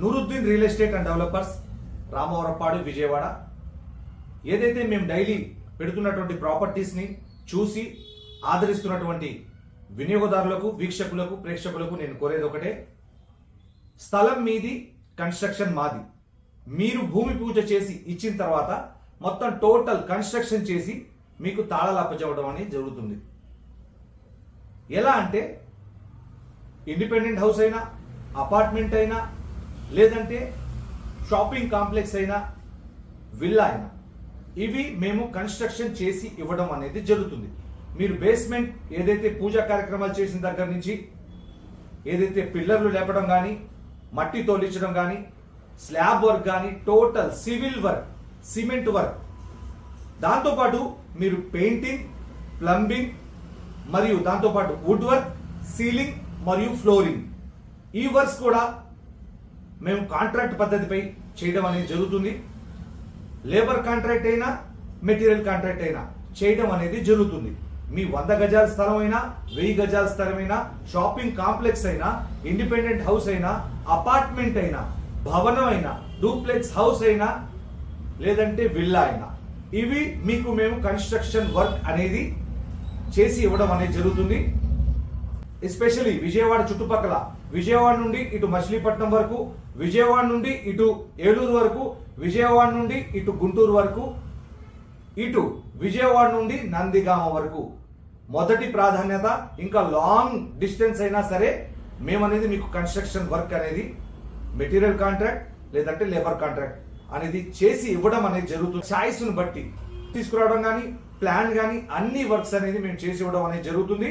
Nuruddin real estate and developers Ramavarappadu Vijayawada. ఏదైతే మేము daily పెడుతున్నటువంటి ప్రాపర్టీస్ని చూసి ఆదరిస్తున్నటువంటి వినియోగదారులకు వీక్షకులకు ప్రేక్షకులకు నేను కోరేది ఒకటే స్థలం మీది కన్స్ట్రక్షన్ మాది. మీరు భూమి పూజ చేసి ఇచ్చిన తర్వాత మొత్తం టోటల్ కన్స్ట్రక్షన్ చేసి మీకు తాళాలు అప్పచెప్పడం అనేది జరుగుతుంది. ఎలా అంటే ఇండిపెండెంట్ హౌస్ అయినా అపార్ట్మెంట్ అయినా లేదంటే షాపింగ్ కాంప్లెక్స్ అయినా విల్లా అయినా ఇవి మేము కన్స్ట్రక్షన్ చేసి ఇవ్వడం అనేది జరుగుతుంది. మీరు బేస్మెంట్ ఏదైతే పూజా కార్యక్రమాలు చేసిన దగ్గర నుంచి ఏదైతే పిల్లర్లు లేపడం కానీ మట్టి తోలించడం కానీ స్లాబ్ వర్క్ కానీ total civil work cement work దాంతోపాటు మీరు పెయింటింగ్ ప్లంబింగ్ మరియు దాంతోపాటు వుడ్ వర్క్ సీలింగ్ మరియు ఫ్లోరింగ్. ఈ వర్క్స్ కూడా మేము కాంట్రాక్ట్ పద్ధతిపై చేయడం అనేది జరుగుతుంది. లేబర్ కాంట్రాక్ట్ అయినా మెటీరియల్ కాంట్రాక్ట్ అయినా చేయడం అనేది జరుగుతుంది. మీ వంద గజాల స్థలం అయినా వెయ్యి గజాల స్థలమైనా షాపింగ్ కాంప్లెక్స్ అయినా ఇండిపెండెంట్ హౌస్ అయినా అపార్ట్మెంట్ అయినా భవనం అయినా డూప్లెక్స్ హౌస్ అయినా లేదంటే విల్లా అయినా ఇవి మీకు మేము కన్స్ట్రక్షన్ వర్క్ అనేది చేసి ఇవ్వడం అనేది జరుగుతుంది. ఎస్పెషల్లీ విజయవాడ చుట్టుపక్కల. విజయవాడ నుండి ఇటు మచిలీపట్నం వరకు విజయవాడ నుండి ఇటు ఏలూరు వరకు విజయవాడ నుండి ఇటు గుంటూరు వరకు ఇటు విజయవాడ నుండి నందిగామ వరకు. మొదటి ప్రాధాన్యత ఇంకా లాంగ్ డిస్టెన్స్ అయినా సరే మేమనేది మీకు కన్స్ట్రక్షన్ వర్క్ అనేది మెటీరియల్ కాంట్రాక్ట్ లేదంటే లేబర్ కాంట్రాక్ట్ అనేది చేసి ఇవ్వడం అనేది జరుగుతుంది. ఛాయిస్ను బట్టి తీసుకురావడం కానీ ప్లాన్ కానీ అన్ని వర్క్స్ అనేది మేము చేసి ఇవ్వడం అనేది జరుగుతుంది.